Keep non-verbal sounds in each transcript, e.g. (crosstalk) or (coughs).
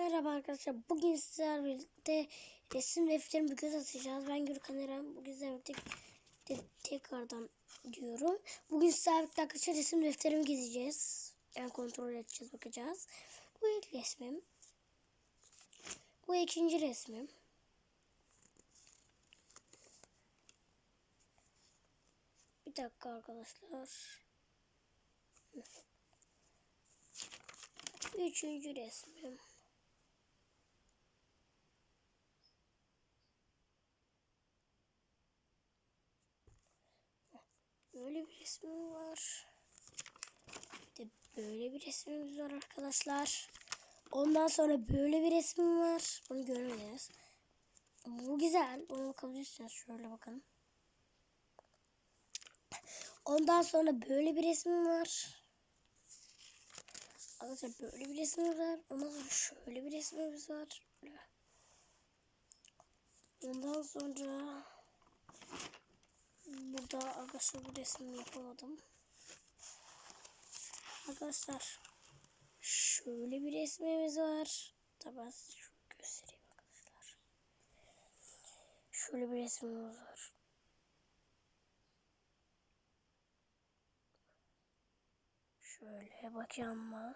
Merhaba arkadaşlar. Bugün sizlerle birlikte resim defterimi bir göz atacağız. Ben Gürkan Eren. Bugün sizlerle birlikte tekrardan diyorum. Bugün sizlerle birlikte arkadaşlar resim defterimi gezeceğiz. Yani kontrol edeceğiz, bakacağız. Bu ilk resmim. Bu ikinci resmim. Bir dakika arkadaşlar. Üçüncü resmim. Böyle bir resmim var. Bir de böyle bir resmimiz var arkadaşlar. Ondan sonra böyle bir resmim var. Bunu görmediniz. Bu güzel. Bunu bakabilirsiniz. Şöyle bakın. Ondan sonra böyle bir resmim var. Arkadaşlar böyle bir resmimiz var. Ondan sonra şöyle bir resmimiz var. Ondan sonra burada arkadaşlar bu resmi yapamadım. Arkadaşlar şöyle bir resmimiz var. Tabi size şunu göstereyim arkadaşlar. Şöyle bir resmimiz var. Şöyle bakayım mı?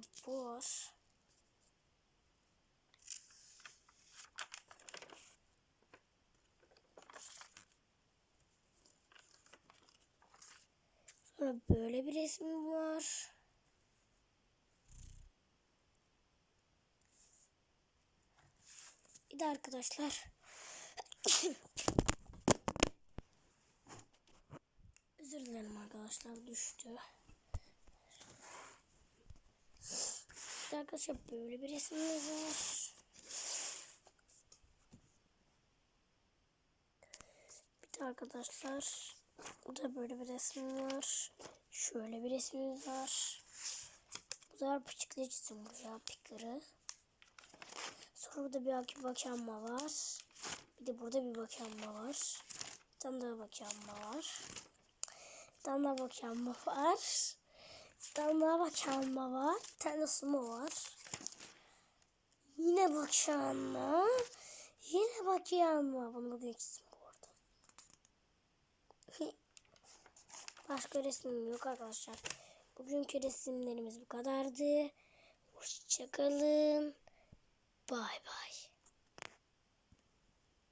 İşte bu. Sonra böyle bir resmim var. Bir de arkadaşlar (coughs) Özür dilerim arkadaşlar düştü. De arkadaşlar böyle bir resmimiz var. Bir de arkadaşlar burada böyle bir resim var. Şöyle bir resmimiz var. Bu da pıçıklayıcısı buraya pikleri. Sonra burada bir bakanma var. Bir de burada bir bakanma var. Bir tane daha bakanma var. Bir tane daha bakanma var. Tane daha bakanma var. Bir tane sumo var. Yine bakanma. Yine bakanma. Bunu bugün çizdim bu arada. (laughs) Başka resmim yok arkadaşlar. Bugünkü resimlerimiz bu kadardı. Hoşçakalın. Bay bay.